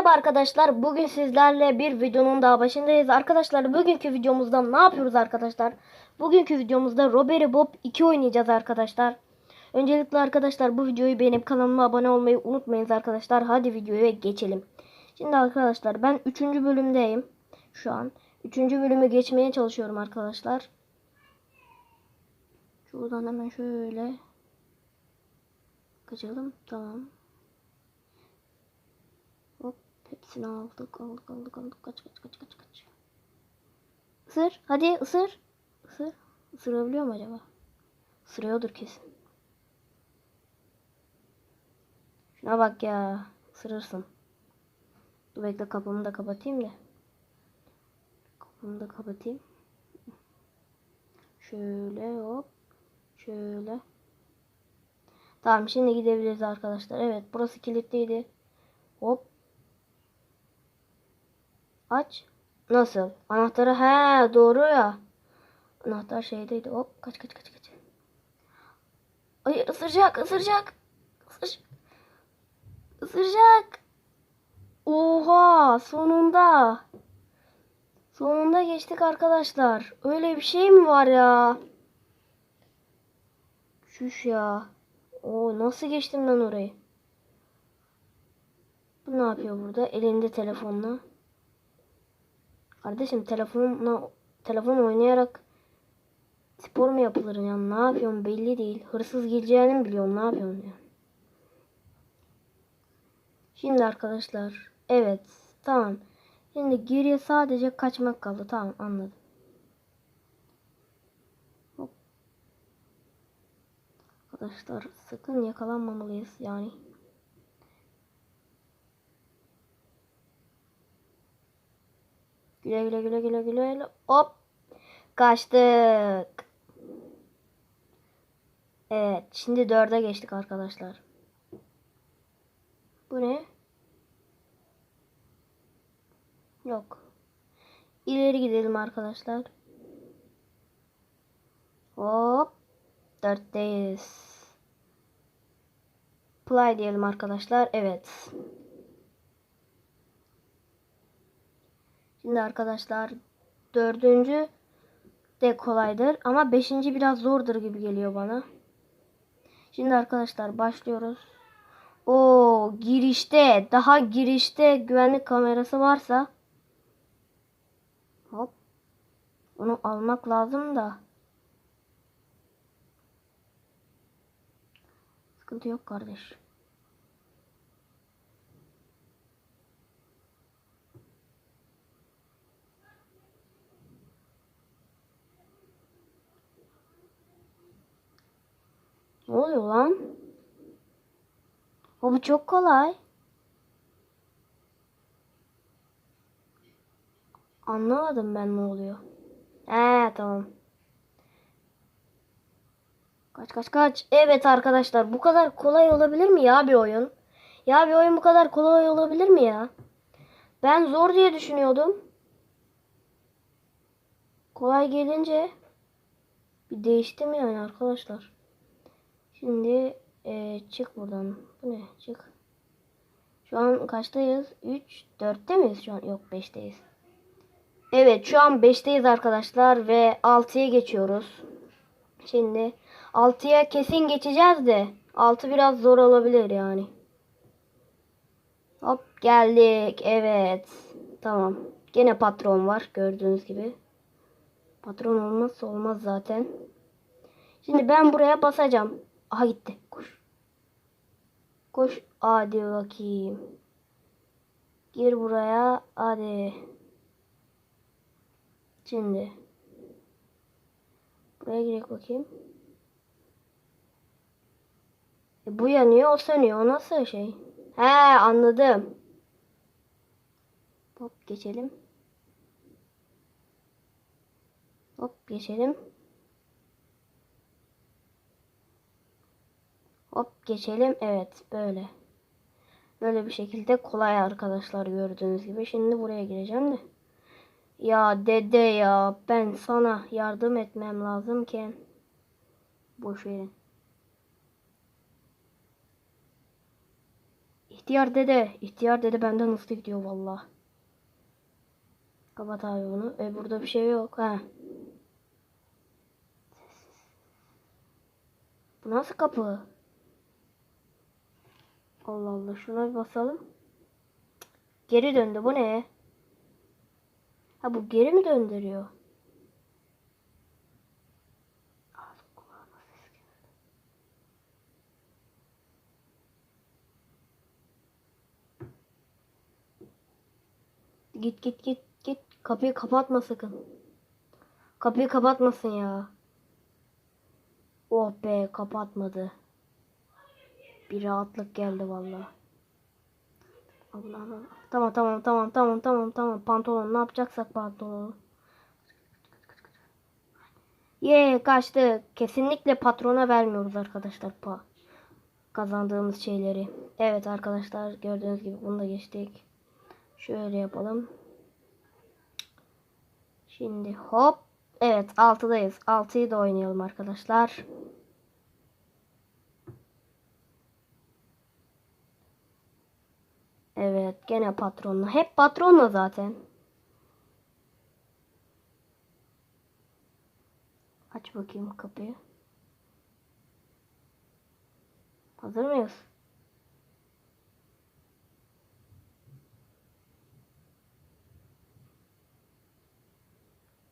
Merhaba arkadaşlar. Bugün sizlerle bir videonun daha başındayız. Arkadaşlar bugünkü videomuzda ne yapıyoruz arkadaşlar? Bugünkü videomuzda Robert Bob 2 oynayacağız arkadaşlar. Öncelikle arkadaşlar bu videoyu beğenip kanalıma abone olmayı unutmayınız arkadaşlar. Hadi videoya geçelim. Şimdi arkadaşlar ben 3. bölümdeyim. Şu an 3. bölümü geçmeye çalışıyorum arkadaşlar. Şuradan hemen şöyle kaçalım. Tamam. Hop hepsini aldık aldık aldık aldık kaç kaç kaç kaç kaç. Isır hadi ısır. Isır. Isırabiliyor mu acaba? Isırıyordur kesin. Şuna bak ya. Isırırsın. Dur bekle kapımı da kapatayım da. Kapımı da kapatayım. Şöyle hop. Şöyle. Tamam şimdi gidebiliriz arkadaşlar. Evet burası kilitliydi. Hop. Aç. Nasıl? Anahtarı he doğru ya. Anahtar şeydeydi. Hop kaç kaç kaç kaç. Hayır ısıracak ısıracak. Isıracak. Isıracak. Oha sonunda. Sonunda geçtik arkadaşlar. Öyle bir şey mi var ya? Şuş ya. Oo nasıl geçtim ben orayı? Bu ne yapıyor burada? Elinde telefonla. Kardeşim telefonla telefon oynayarak spor mu yapılır ya? Ne yapıyorsun belli değil. Hırsız geleceğini mi biliyorsun? Ne yapıyorsun ya? Şimdi arkadaşlar. Evet. Tamam. Şimdi geriye sadece kaçmak kaldı. Tamam anladım. Arkadaşlar sakın yakalanmamalıyız yani. Güle güle güle güle güle. Hop. Kaçtık. Evet. Şimdi dörde geçtik arkadaşlar. Bu ne? Yok. İleri gidelim arkadaşlar. Hop. Dörtteyiz. Play diyelim arkadaşlar. Evet. Şimdi arkadaşlar dördüncü de kolaydır ama beşinci biraz zordur gibi geliyor bana. Şimdi arkadaşlar başlıyoruz. O girişte daha girişte güvenlik kamerası varsa hop onu almak lazım da sıkıntı yok kardeş. Ne oluyor lan? O bu çok kolay. Anlamadım ben ne oluyor. Ee tamam. Kaç kaç kaç. Evet arkadaşlar bu kadar kolay olabilir mi ya bir oyun? Ya bir oyun bu kadar kolay olabilir mi ya? Ben zor diye düşünüyordum. Kolay gelince bir değiştim yani arkadaşlar. Şimdi e, çık buradan. Bu ne? Çık. Şu an kaçtayız? 3, 4'te miyiz şu an? Yok 5'teyiz. Evet şu an 5'teyiz arkadaşlar ve 6'ya geçiyoruz. Şimdi 6'ya kesin geçeceğiz de 6 biraz zor olabilir yani. Hop geldik. Evet. Tamam. Gene patron var gördüğünüz gibi. Patron olmazsa olmaz zaten. Şimdi ben buraya basacağım. Aha gitti. Koş. Koş. Hadi bakayım. Gir buraya. Hadi. Şimdi. Buraya girek bakayım. E, bu yanıyor o sönüyor. O nasıl şey? He anladım. Hop geçelim. Hop geçelim. Hop geçelim. Evet böyle. Böyle bir şekilde kolay arkadaşlar gördüğünüz gibi. Şimdi buraya gireceğim de. Ya dede ya ben sana yardım etmem lazımken boş verin. İhtiyar dede. İhtiyar dede benden hızlı gidiyor valla. Kapat abi bunu. E burada bir şey yok. Ha. Bu nasıl kapı? Allah Allah. Şuna bir basalım. Geri döndü. Bu ne? Ha bu geri mi döndürüyor? Git git git git. Kapıyı kapatma sakın. Kapıyı kapatmasın ya. Oh be kapatmadı. Bir rahatlık geldi vallahi. Allah Allah. Tamam tamam tamam tamam tamam tamam. Pantolon ne yapacaksak pantolon. Ye kaçtı. Kesinlikle patrona vermiyoruz arkadaşlar pa kazandığımız şeyleri. Evet arkadaşlar gördüğünüz gibi bunu da geçtik. Şöyle yapalım. Şimdi hop. Evet 6'dayız. 6'yı da oynayalım arkadaşlar. Evet gene patronla. Hep patronla zaten. Aç bakayım kapıyı. Hazır mıyız?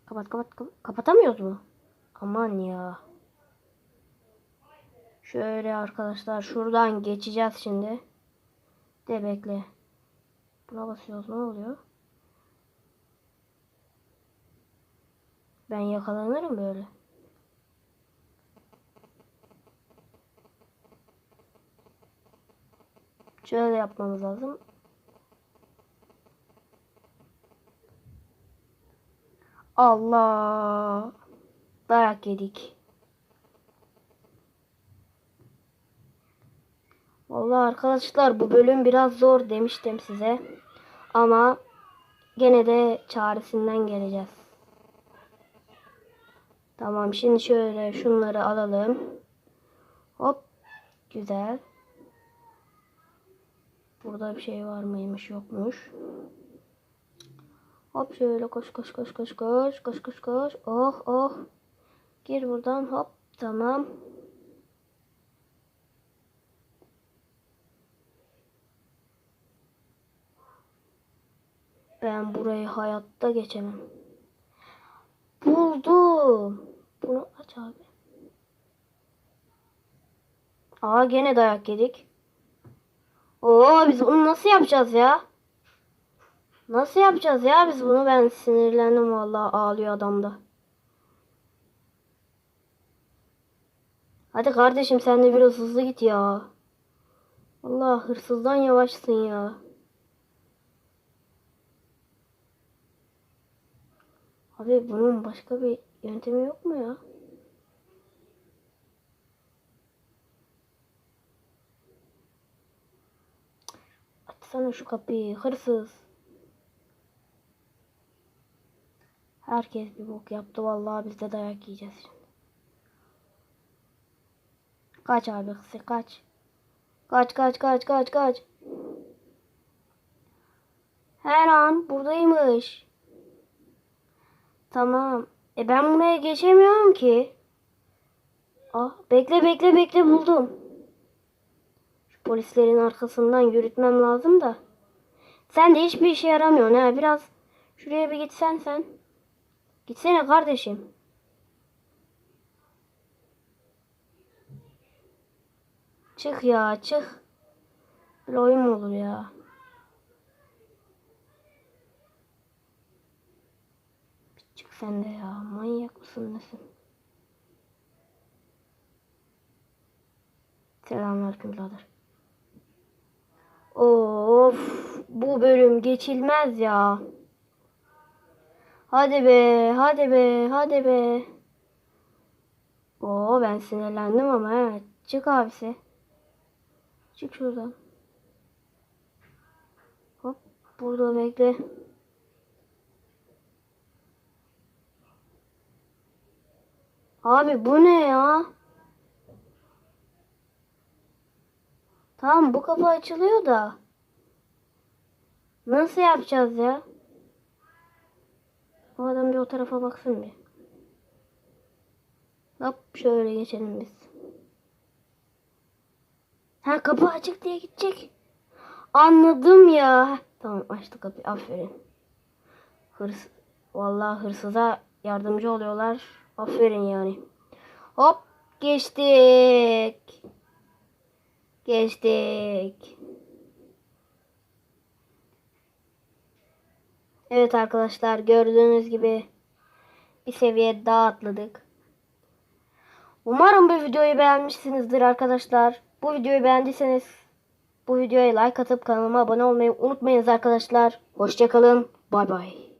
Kapat kapat kapat. Kapatamıyoruz mu? Aman ya. Şöyle arkadaşlar şuradan geçeceğiz şimdi. De bekle. Buna basıyoruz ne oluyor? Ben yakalanırım böyle. Şöyle yapmamız lazım. Allah. Dayak yedik. Vallahi arkadaşlar bu bölüm biraz zor demiştim size. Ama gene de çaresinden geleceğiz. Tamam şimdi şöyle şunları alalım. Hop. Güzel. Burada bir şey var mıymış yokmuş. Hop şöyle koş koş koş koş koş koş koş koş. Oh oh. Gir buradan hop. Tamam. Ben burayı hayatta geçemem. Buldum. Bunu aç abi. Aa gene dayak yedik. Oo biz bunu nasıl yapacağız ya? Nasıl yapacağız ya biz bunu? Ben sinirlendim vallahi ağlıyor adamda. Hadi kardeşim sen de biraz hızlı git ya. Allah hırsızdan yavaşsın ya. Abi bunun başka bir yöntemi yok mu ya? Açsana şu kapıyı hırsız. Herkes bir bok yaptı vallahi biz de dayak yiyeceğiz şimdi. Kaç abi kızı kaç. Kaç kaç kaç kaç kaç. Her an buradaymış. Tamam. E ben buraya geçemiyorum ki. Ah bekle bekle bekle buldum. Şu polislerin arkasından yürütmem lazım da. Sen de hiçbir işe yaramıyorsun ha. Biraz şuraya bir gitsen sen. Gitsene kardeşim. Çık ya çık. Böyle oyun olur ya? Çık sen de ya. Manyak mısın nesin? Selamünaleyküm birader. Of bu bölüm geçilmez ya. Hadi be, hadi be, hadi be. Oo ben sinirlendim ama he. Çık abisi. Çık şuradan. Hop burada bekle. Abi bu ne ya? Tamam bu kapı açılıyor da. Nasıl yapacağız ya? O adam bir o tarafa baksın bir. Hop şöyle geçelim biz. Ha kapı açık diye gidecek. Anladım ya. Tamam açtı kapıyı. Aferin. Hırs Vallahi hırsıza yardımcı oluyorlar. Aferin yani. Hop geçtik. Geçtik. Evet arkadaşlar gördüğünüz gibi bir seviye daha atladık. Umarım bu videoyu beğenmişsinizdir arkadaşlar. Bu videoyu beğendiyseniz bu videoya like atıp kanalıma abone olmayı unutmayınız arkadaşlar. Hoşçakalın. Bay bay.